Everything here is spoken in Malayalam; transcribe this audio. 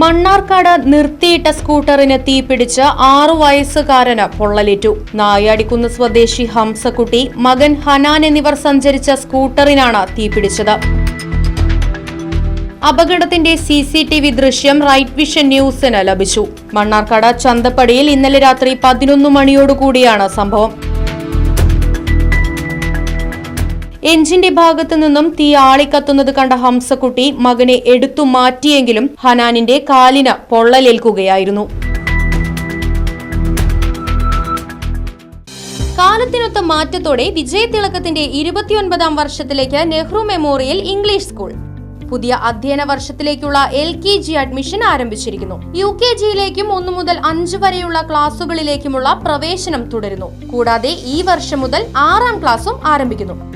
മണ്ണാർക്കാട് നിർത്തിയിട്ട സ്കൂട്ടറിന് തീപിടിച്ച് ആറു വയസ്സുകാരന് പൊള്ളലേറ്റു. നായാടിക്കുന്ന് സ്വദേശി ഹംസക്കുട്ടി മകൻ ഹനാൻ എന്നിവർ സഞ്ചരിച്ച സ്കൂട്ടറിനാണ് തീപിടിച്ചത്. അപകടത്തിന്റെ സി സി ടി വി ദൃശ്യം റൈറ്റ് വിഷൻ ന്യൂസിന് ലഭിച്ചു. മണ്ണാർക്കാട് ചന്തപ്പടിയിൽ ഇന്നലെ രാത്രി പതിനൊന്ന് മണിയോടുകൂടിയാണ് സംഭവം. എഞ്ചിന്റെ ഭാഗത്തു നിന്നും തീ ആളിക്കത്തുന്നത് കണ്ട ഹംസക്കുട്ടി മകനെ എടുത്തു മാറ്റിയെങ്കിലും ഹനാനിന്റെ കാലിന് പൊള്ളലേൽക്കുകയായിരുന്നു. കാലത്തിനൊത്ത മാറ്റത്തോടെ വിജയതിളക്കത്തിന്റെ ഇരുപത്തിയൊൻപതാം വർഷത്തിലേക്ക് നെഹ്റു മെമ്മോറിയൽ ഇംഗ്ലീഷ് സ്കൂൾ. പുതിയ അധ്യയന വർഷത്തിലേക്കുള്ള എൽ കെ ജി അഡ്മിഷൻ ആരംഭിച്ചിരിക്കുന്നു. യു കെ ജിയിലേക്കും ഒന്നു മുതൽ അഞ്ച് വരെയുള്ള ക്ലാസുകളിലേക്കുമുള്ള പ്രവേശനം തുടരുന്നു. കൂടാതെ ഈ വർഷം മുതൽ ആറാം ക്ലാസും ആരംഭിക്കുന്നു.